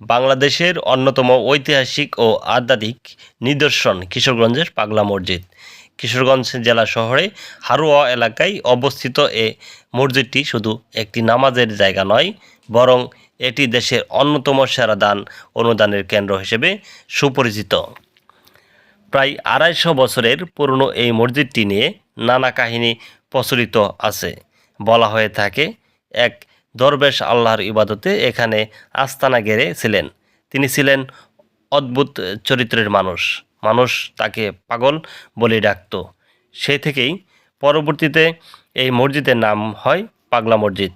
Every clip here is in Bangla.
বাংলাদেশের অন্যতম ঐতিহাসিক ও আধ্যাত্মিক নিদর্শন কিশোরগঞ্জের পাগলা মসজিদ। কিশোরগঞ্জ জেলা শহরে হারুয়া এলাকায় অবস্থিত এ মসজিদটি শুধু একটি নামাজের জায়গা নয়, বরং এটি দেশের অন্যতম সেরা দান অনুদানের কেন্দ্র হিসেবে সুপরিচিত। প্রায় আড়াইশো বছরের পুরনো এই মসজিদটি নিয়ে নানা কাহিনী প্রচলিত আছে। বলা হয়ে থাকে, এক দরবেশ আল্লাহর ইবাদতে এখানে আস্তানা গেড়ে ছিলেন। তিনি ছিলেন অদ্ভুত চরিত্রের মানুষ। মানুষ তাকে পাগল বলে ডাকত। সেই থেকেই পরবর্তীতে এই মসজিদের নাম হয় পাগলা মসজিদ।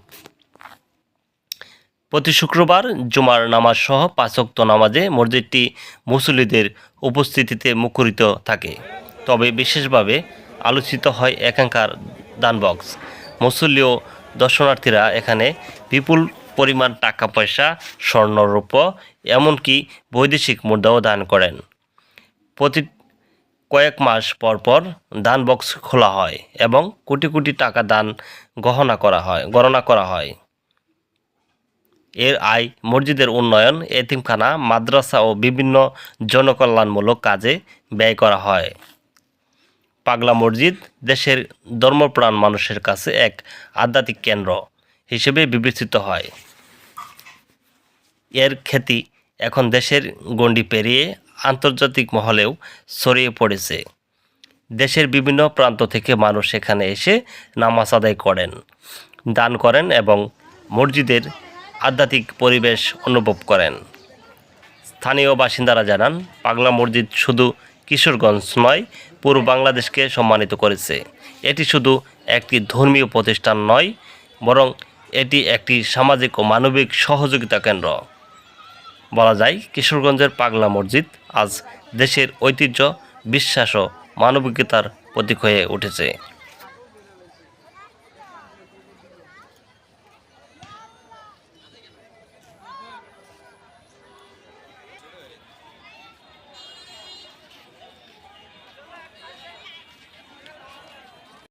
প্রতি শুক্রবার জুমার নামাজ সহ পাঁচক্ত নামাজে মসজিদটি মুসল্লিদের উপস্থিতিতে মুখরিত থাকে। তবে বিশেষভাবে আলোচিত হয় এখানকার দান বক্স মুসল্লি ও দর্শনার্থীরা এখানে বিপুল পরিমাণ টাকা পয়সা স্বর্ণরূপ এমনকি বৈদেশিক মুদ্রাও দান করেন। প্রতি কয়েক মাস পর পর দান বক্স খোলা হয় এবং কোটি কোটি টাকা দান গহনা করা হয়, গণনা করা হয়। এর আয় মসজিদের উন্নয়ন, এতিমখানা, মাদ্রাসা ও বিভিন্ন জনকল্যাণমূলক কাজে ব্যয় করা হয়। পাগলা মসজিদ দেশের ধর্মপ্রাণ মানুষের কাছে এক আধ্যাত্মিক কেন্দ্র হিসেবে বিবেচিত হয়। এর খ্যাতি এখন দেশের গণ্ডি পেরিয়ে আন্তর্জাতিক মহলেও ছড়িয়ে পড়েছে। দেশের বিভিন্ন প্রান্ত থেকে মানুষ এখানে এসে নামাজ আদায় করেন, দান করেন এবং মসজিদের আধ্যাত্মিক পরিবেশ অনুভব করেন। স্থানীয় বাসিন্দারা জানান, পাগলা মসজিদ শুধু কিশোরগঞ্জ নয় পুরো বাংলাদেশকে সম্মানিত করেছে। এটি শুধু একটি ধর্মীয় প্রতিষ্ঠান নয়, বরং এটি একটি সামাজিক ও মানবিক সহযোগিতা কেন্দ্র। বলা যায়, কিশোরগঞ্জের পাগলা মসজিদ আজ দেশের ঐতিহ্য, বিশ্বাস ও মানবিকতার প্রতীক হয়ে উঠেছে।